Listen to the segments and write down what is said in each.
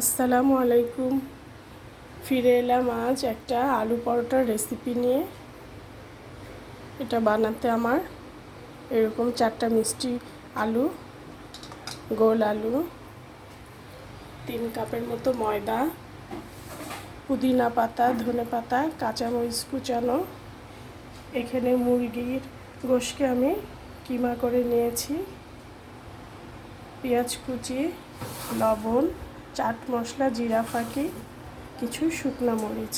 আসসালামু আলাইকুম। ফিরে এলাম আজ একটা আলু পরোটার রেসিপি নিয়ে। এটা বানাতে আমার এরকম চারটা মিষ্টি আলু, গোল আলু, তিন কাপের মতো ময়দা, পুদিনা পাতা, ধনে পাতা, কাঁচামরিচ কুচানো। এখানে মুরগির গোশকে আমি কিমা করে নিয়েছি। পেঁয়াজ কুচি, লবণ চাট মশলা, জিরা ফাঁকি কিছু শুকনা মরিচ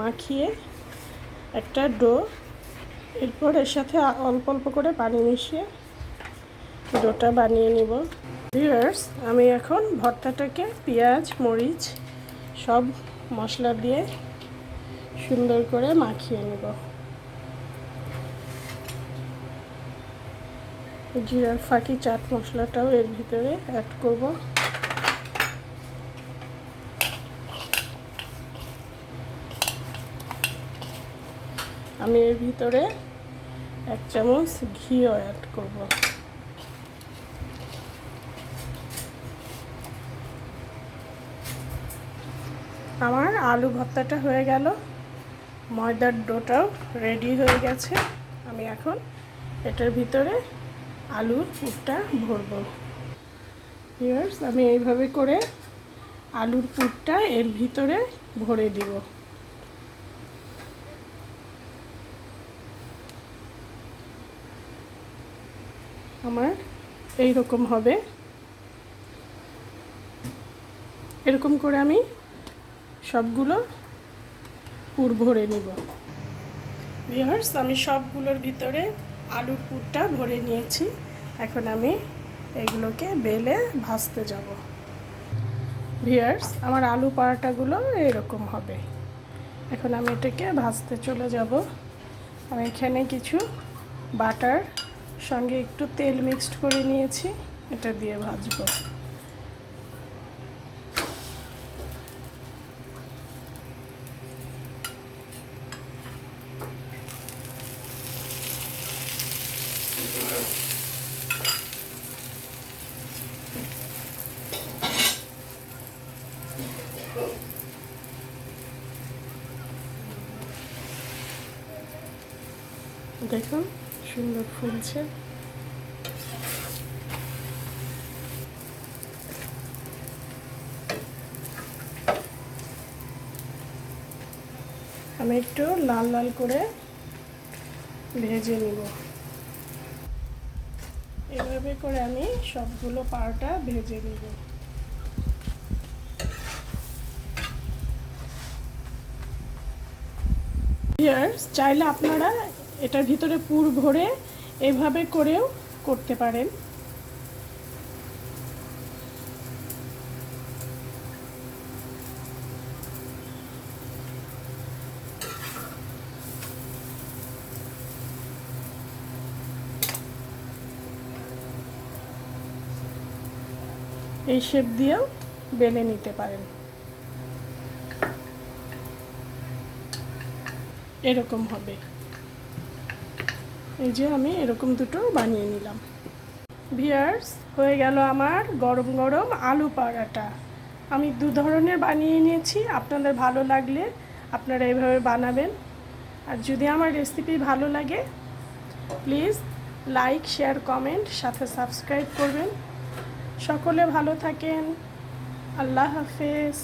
মাখিয়ে একটা ডো এরপর এর সাথে অল্প অল্প করে পানি মিশিয়ে ডোটা বানিয়ে নিব। ভিউয়ার্স আমি এখন ভর্তাটাকে পেঁয়াজ, মরিচ সব মশলা দিয়ে সুন্দর করে মাখিয়ে নেব। জিরার ফাঁকি চাট মশলাটাও এর ভিতরে অ্যাড করব। আমি এর ভিতরে এক চামচ ঘিও অ্যাড করব। আমার আলু ভর্তাটা হয়ে গেল। ময়দার ডোটাও রেডি হয়ে গেছে। আমি এখন এটার ভিতরে আলুর পুরটা ভরবো। আমি এইভাবে করে আলুর পুরটা এর ভিতরে ভরে দিব। আমার এই রকম হবে। এরকম করে আমি সবগুলো পুর ভরে নিব। ভিহার্স আমি সবগুলোর ভিতরে আলুর পুরটা ভরে নিয়েছি। এখন আমি এগুলোকে বেলে ভাজতে যাব। ভিউয়ার্স আমার আলু পরাটাগুলো এরকম হবে। এখন আমি এটাকে ভাজতে চলে যাব। আমি এখানে কিছু বাটার সঙ্গে একটু তেল মিক্সড করে নিয়েছি এটা দিয়ে ভাজবো। দেখুন সুন্দর ফুলছে। আমি একটু লাল লাল করে ভেজে নিব। এভাবে করে আমি সবগুলো পাউটা ভেজে নিব। চাইলে আপনারা এটার ভিতরে পুর ভরে এভাবে করেও করতে পারেন। এই শেপ দিয়েও বেলে নিতে পারেন। এরকম হবে। এই যে আমি এরকম দুটো বানিয়ে নিলাম। ভিয়ার্স, হয়ে গেল আমার গরম গরম আলু পাড়াটা আমি দু ধরনের বানিয়ে নিয়েছি, আপনাদের ভালো লাগলে আপনারা এইভাবে বানাবেন। আর যদি আমার রেসিপি ভালো লাগে, প্লিজ লাইক, শেয়ার, কমেন্ট, সাথে সাবস্ক্রাইব করবেন। সকলে ভালো থাকেন। আল্লাহ হাফেজ।